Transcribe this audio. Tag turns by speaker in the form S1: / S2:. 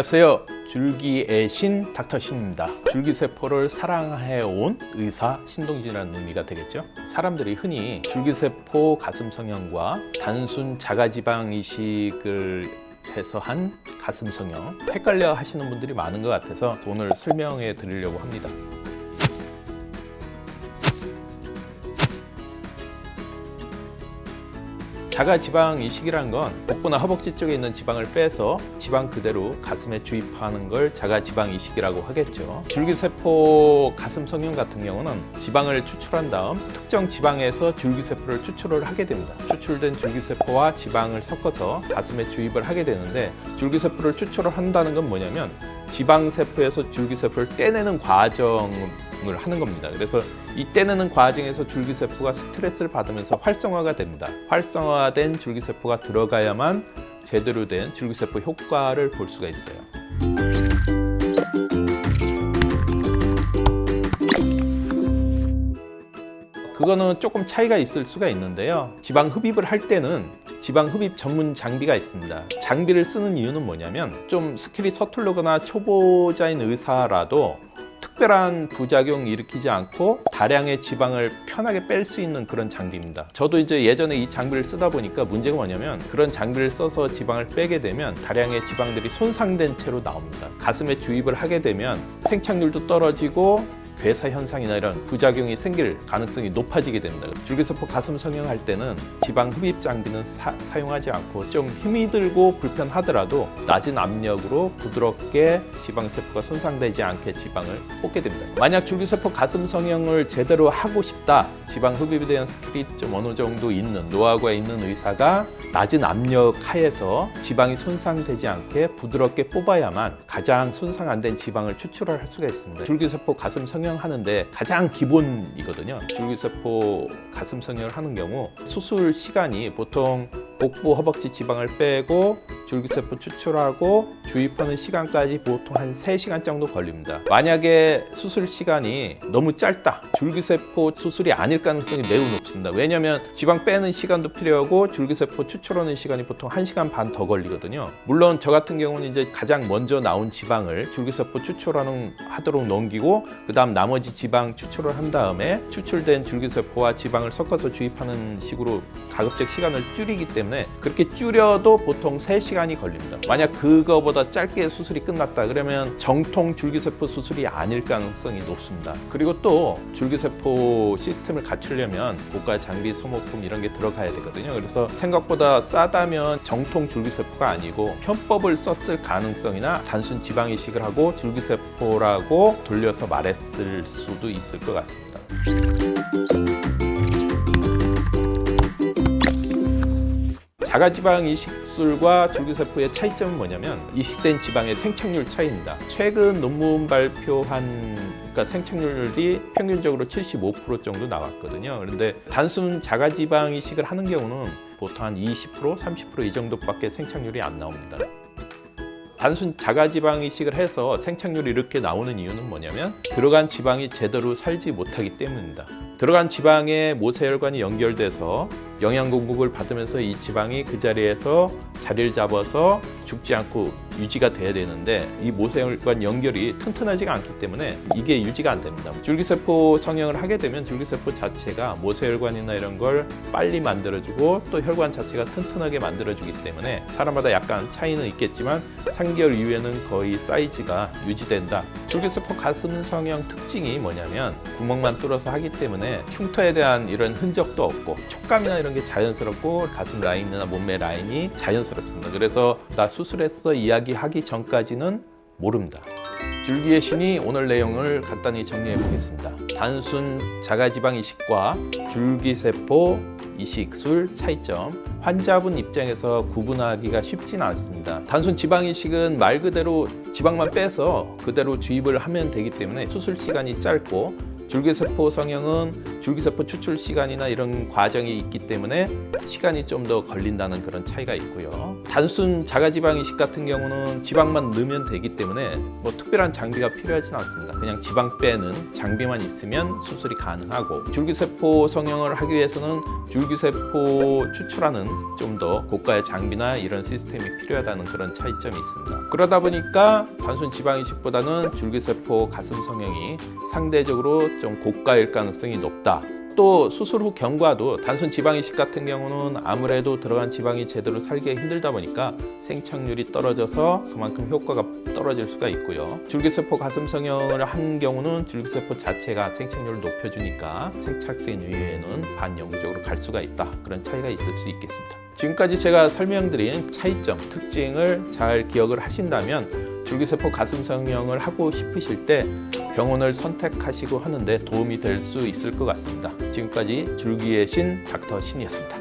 S1: 안녕하세요. 줄기의 신 닥터 신입니다. 줄기세포를 사랑해온 의사 신동진이라는 의미가 되겠죠. 사람들이 흔히 줄기세포 가슴 성형과 단순 자가지방 이식을 해서 한 가슴 성형 헷갈려 하시는 분들이 많은 것 같아서 오늘 설명해 드리려고 합니다. 자가 지방 이식이란 건 복부나 허벅지 쪽에 있는 지방을 빼서 지방 그대로 가슴에 주입하는 걸 자가 지방 이식이라고 하겠죠. 줄기세포 가슴 성형 같은 경우는 지방을 추출한 다음 특정 지방에서 줄기세포를 추출을 하게 됩니다. 추출된 줄기세포와 지방을 섞어서 가슴에 주입을 하게 되는데 줄기세포를 추출을 한다는 건 뭐냐면 지방세포에서 줄기세포를 떼내는 과정 을 하는 겁니다. 그래서 이 떼내는 과정에서 줄기세포가 스트레스를 받으면서 활성화가 됩니다. 활성화된 줄기세포가 들어가야만 제대로 된 줄기세포 효과를 볼 수가 있어요. 그거는 조금 차이가 있을 수가 있는데요. 지방 흡입을 할 때는 지방 흡입 전문 장비가 있습니다. 장비를 쓰는 이유는 뭐냐면 좀 스킬이 서툴르거나 초보자인 의사라도 특별한 부작용 일으키지 않고 다량의 지방을 편하게 뺄 수 있는 그런 장비입니다. 저도 이제 예전에 이 장비를 쓰다 보니까 문제가 뭐냐면 그런 장비를 써서 지방을 빼게 되면 다량의 지방들이 손상된 채로 나옵니다. 가슴에 주입을 하게 되면 생착률도 떨어지고 괴사 현상이나 이런 부작용이 생길 가능성이 높아지게 됩니다. 줄기세포 가슴 성형할 때는 지방 흡입 장비는 사, 용하지 않고 좀 힘이 들고 불편하더라도 낮은 압력으로 부드럽게 지방세포가 손상되지 않게 지방을 뽑게 됩니다. 만약 줄기세포 가슴 성형을 제대로 하고 싶다, 지방 흡입에 대한 스킬이 좀 어느 정도 있는 노하우가 있는 의사가 낮은 압력 하에서 지방이 손상되지 않게 부드럽게 뽑아야만 가장 손상 안 된 지방을 추출을 할 수가 있습니다. 줄기세포 가슴 성형 하는데 가장 기본이거든요. 줄기세포 가슴 성형을 하는 경우 수술 시간이 보통 복부 허벅지 지방을 빼고 줄기세포 추출하고 주입하는 시간까지 보통 한 3시간 정도 걸립니다. 만약에 수술 시간이 너무 짧다. 줄기세포 수술이 아닐 가능성이 매우 높습니다. 왜냐하면 지방 빼는 시간도 필요하고 줄기세포 추출하는 시간이 보통 1시간 반 더 걸리거든요. 물론 저 같은 경우는 이제 가장 먼저 나온 지방을 줄기세포 추출하는 하도록 넘기고 그다음 나머지 지방 추출을 한 다음에 추출된 줄기세포와 지방을 섞어서 주입하는 식으로 가급적 시간을 줄이기 때문에 그렇게 줄여도 보통 3시간 이 걸립니다. 만약 그거보다 짧게 수술이 끝났다 그러면 정통 줄기세포 수술이 아닐 가능성이 높습니다. 그리고 또 줄기세포 시스템을 갖추려면 고가 장비, 소모품 이런 게 들어가야 되거든요. 그래서 생각보다 싸다면 정통 줄기세포가 아니고 편법을 썼을 가능성이나 단순 지방 이식을 하고 줄기세포라고 돌려서 말했을 수도 있을 것 같습니다. 자가지방 이식 술과 줄기세포의 차이점은 뭐냐면 이식된 지방의 생착률 차이입니다. 최근 논문 발표한 그러니까 생착률이 평균적으로 75% 정도 나왔거든요. 그런데 단순 자가지방 이식을 하는 경우는 보통 한 20%, 30%이 정도밖에 생착률이 안 나옵니다. 단순 자가지방 이식을 해서 생착률이 이렇게 나오는 이유는 뭐냐면 들어간 지방이 제대로 살지 못하기 때문입니다. 들어간 지방에 모세혈관이 연결돼서 영양 공급을 받으면서 이 지방이 그 자리에서 자리를 잡아서 죽지 않고 유지가 돼야 되는데 이 모세혈관 연결이 튼튼하지가 않기 때문에 이게 유지가 안 됩니다. 줄기세포 성형을 하게 되면 줄기세포 자체가 모세혈관이나 이런 걸 빨리 만들어주고 또 혈관 자체가 튼튼하게 만들어주기 때문에 사람마다 약간 차이는 있겠지만 3개월 이후에는 거의 사이즈가 유지된다. 줄기세포 가슴 성형 특징이 뭐냐면 구멍만 뚫어서 하기 때문에 흉터에 대한 이런 흔적도 없고 촉감이나 이런 게 자연스럽고 가슴 라인이나 몸매 라인이 자연스럽습니다. 그래서 나 수술했어 이야기하기 전까지는 모릅니다. 줄기의 신이 오늘 내용을 간단히 정리해 보겠습니다. 단순 자가지방 이식과 줄기세포 이식술 차이점. 환자분 입장에서 구분하기가 쉽지는 않습니다. 단순 지방 이식은 말 그대로 지방만 빼서 그대로 주입을 하면 되기 때문에 수술 시간이 짧고 줄기세포 성형은 줄기세포 추출 시간이나 이런 과정이 있기 때문에 시간이 좀 더 걸린다는 그런 차이가 있고요. 단순 자가지방 이식 같은 경우는 지방만 넣으면 되기 때문에 뭐 특별한 장비가 필요하지는 않습니다. 그냥 지방 빼는 장비만 있으면 수술이 가능하고 줄기세포 성형을 하기 위해서는 줄기세포 추출하는 좀 더 고가의 장비나 이런 시스템이 필요하다는 그런 차이점이 있습니다. 그러다 보니까 단순 지방 이식보다는 줄기세포 가슴 성형이 상대적으로 좀 고가일 가능성이 높다. 또 수술 후 경과도 단순 지방 이식 같은 경우는 아무래도 들어간 지방이 제대로 살기 힘들다 보니까 생착률이 떨어져서 그만큼 효과가 떨어질 수가 있고요. 줄기세포 가슴 성형을 한 경우는 줄기세포 자체가 생착률을 높여주니까 생착된 이후에는 반영구적으로 갈 수가 있다. 그런 차이가 있을 수 있겠습니다. 지금까지 제가 설명드린 차이점, 특징을 잘 기억을 하신다면 줄기세포 가슴 성형을 하고 싶으실 때 병원을 선택하시고 하는데 도움이 될 수 있을 것 같습니다. 지금까지 줄기의 신 닥터 신이었습니다.